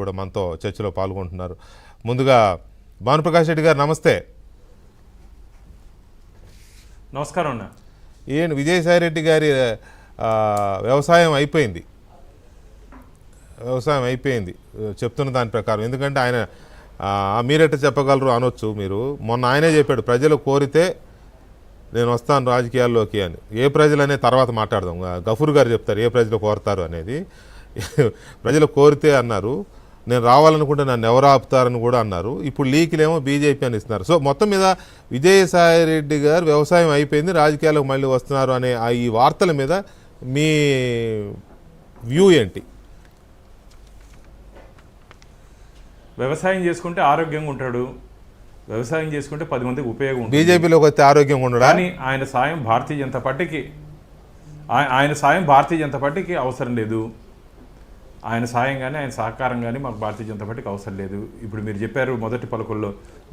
కూడా మనతో చర్చలో పాల్గొంటున్నారు. ముందుగా భానుప్రకాష్ రెడ్డి గారు నమస్తే. నమస్కారం అన్న. ఈయన విజయసాయి రెడ్డి గారి వ్యవసాయం అయిపోయింది. వ్యవసాయం అయిపోయింది. చెప్తున్న దాని ప్రకారం. ఎందుకంటే ఆయన మీరెట్ట చెప్పగలరు అనొచ్చు మీరు. మొన్న ఆయనే చెప్పాడు ప్రజలు కోరితే నేను వస్తాను రాజకీయాల్లోకి అని. ఏ ప్రజలు అనే తర్వాత మాట్లాడదాం. గఫూర్ గారు చెప్తారు ఏ ప్రజలు కోరతారు అనేది. ప్రజలు కోరితే అన్నారు. నేను రావాలనుకుంటే నన్ను ఎవరు ఆపుతారని కూడా అన్నారు. ఇప్పుడు లీకులేమో బీజేపీ అని ఇస్తున్నారు. సో మొత్తం మీద విజయసాయి రెడ్డి గారు వ్యవసాయం అయిపోయింది రాజకీయాలకు మళ్ళీ వస్తున్నారు అనే ఈ వార్తల మీద మీ వ్యూ ఏంటి? వ్యవసాయం చేసుకుంటే ఆరోగ్యంగా ఉంటాడు. వ్యవసాయం చేసుకుంటే పది మందికి ఉపయోగం ఉంటుంది. బీజేపీలోకి వస్తే ఆరోగ్యంగా ఉండడా? కానీ ఆయన సాయం భారతీయ జనతా పార్టీకి ఆయ- ఆయన సాయం భారతీయ జనతా పార్టీకి అవసరం లేదు. ఆయన సాయం కానీ ఆయన సహకారం కానీ మాకు భారతీయ జనతా పార్టీకి అవసరం లేదు. ఇప్పుడు మీరు చెప్పారు మొదటి పలుకుల్లో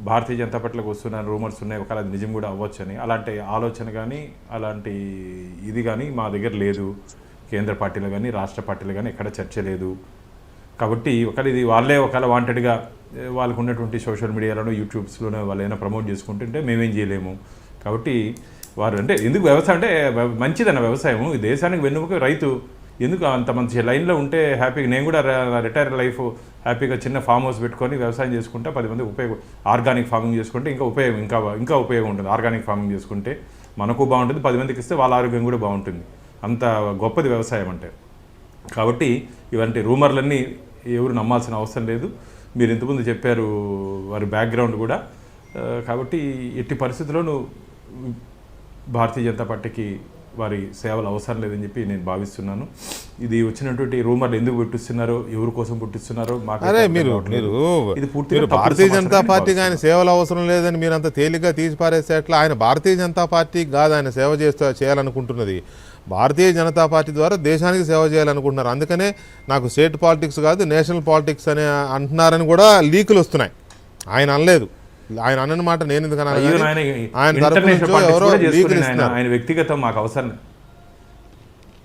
భారతీయ జనతా పార్టీలోకి వస్తున్న రూమర్స్ ఉన్నాయి ఒకవేళ అది నిజం కూడా అవ్వచ్చు అని అలాంటి ఆలోచన కానీ అలాంటి ఇది కానీ మా దగ్గర లేదు. కేంద్ర పార్టీలు కానీ రాష్ట్ర పార్టీలు కానీ ఎక్కడ చర్చ లేదు. కాబట్టి ఒకవేళ ఇది వాళ్ళే ఒకవేళ వాంటెడ్గా వాళ్ళకు ఉన్నటువంటి సోషల్ మీడియాలోనో యూట్యూబ్స్లోనో వాళ్ళు ఏమైనా ప్రమోట్ చేసుకుంటుంటే మేమేం చేయలేము. కాబట్టి వారు అంటే ఎందుకు వ్యవసాయం అంటే మంచిదన్న వ్యవసాయం ఈ దేశానికి వెన్నుముక రైతు ఎందుకు అంత మంచి లైన్లో ఉంటే హ్యాపీగా? నేను కూడా రిటైర్ లైఫ్ హ్యాపీగా చిన్న ఫామ్ హౌస్ పెట్టుకొని వ్యవసాయం చేసుకుంటే పది మంది ఉపయోగం ఆర్గానిక్ ఫార్మింగ్ చేసుకుంటే ఇంకా ఉపయోగం ఇంకా ఇంకా ఉపయోగం ఉంటుంది. ఆర్గానిక్ ఫార్మింగ్ చేసుకుంటే మనకు బాగుంటుంది పది మందికి ఇస్తే వాళ్ళ ఆరోగ్యం కూడా బాగుంటుంది. అంత గొప్పది వ్యవసాయం అంటే. కాబట్టి ఇవంటి రూమర్లన్నీ ఎవరు నమ్మాల్సిన అవసరం లేదు. మీరు ఇంతకుముందు చెప్పారు వారి బ్యాక్గ్రౌండ్ కూడా. కాబట్టి ఎట్టి పరిస్థితుల్లోనూ భారతీయ జనతా పార్టీకి వారి సేవలు అవసరం లేదని చెప్పి నేను భావిస్తున్నాను. ఇది వచ్చినటువంటి రూమర్లు ఎందుకు పుట్టిస్తున్నారో ఎవరి కోసం పుట్టిస్తున్నారో అరే మీరు. మీరు ఇది భారతీయ జనతా పార్టీకి ఆయన. సేవలు అవసరం లేదని మీరు అంత తేలిగ్గా తీసి పారేస్తే ఎట్లా? ఆయన భారతీయ జనతా పార్టీకి కాదు ఆయన సేవ చేస్తూ చేయాలనుకుంటున్నది. భారతీయ జనతా పార్టీ ద్వారా దేశానికి సేవ చేయాలనుకుంటున్నారు. అందుకనే నాకు స్టేట్ పాలిటిక్స్ కాదు నేషనల్ పాలిటిక్స్ అని అంటున్నారని కూడా లీకులు వస్తున్నాయి. ఆయన అనలేదు. ఆయన అన్న మాట నేను ఎందుకు ఆయన ఆయన వ్యక్తిగతం మాకు అవసరం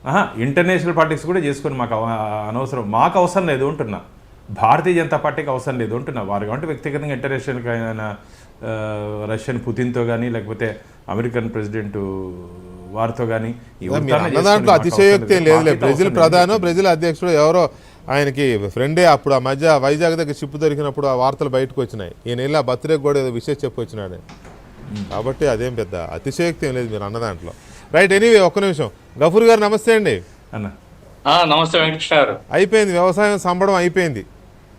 ఆహా ఇంటర్నేషనల్ పాలిటిక్స్ కూడా చేసుకొని మాకు అనవసరం. మాకు అవసరం లేదు అంటున్నా. భారతీయ జనతా పార్టీకి అవసరం లేదు అంటున్నా. వారు కాబట్టి వ్యక్తిగతంగా ఇంటర్నేషనల్ ఆయన రష్యన్ పుతిన్తో కానీ లేకపోతే అమెరికన్ ప్రెసిడెంట్ వారితో కానీ దాంట్లో అతిశయోక్తి ఏం లేదులే. బ్రెజిల్ ప్రధానో బ్రెజిల్ అధ్యక్షుడు ఎవరో ఆయనకి ఫ్రెండే అప్పుడు ఆ మధ్య వైజాగ్ దగ్గర షిప్ దొరికినప్పుడు ఆ వార్తలు బయటకు వచ్చినాయి. ఈయన వెళ్ళి ఆ బర్త్డే కూడా ఏదో విషయం చెప్పొచ్చినాడు కాబట్టి అదేం పెద్ద అతిశయోక్తి ఏం లేదు మీరు అన్న దాంట్లో. రైట్ ఎనీవే ఒక్క నిమిషం. గఫూర్ గారు నమస్తే అండి. అన్న. నమస్తే వెంకటేష్ గారు. అయిపోయింది వ్యవసాయం సంబడం అయిపోయింది.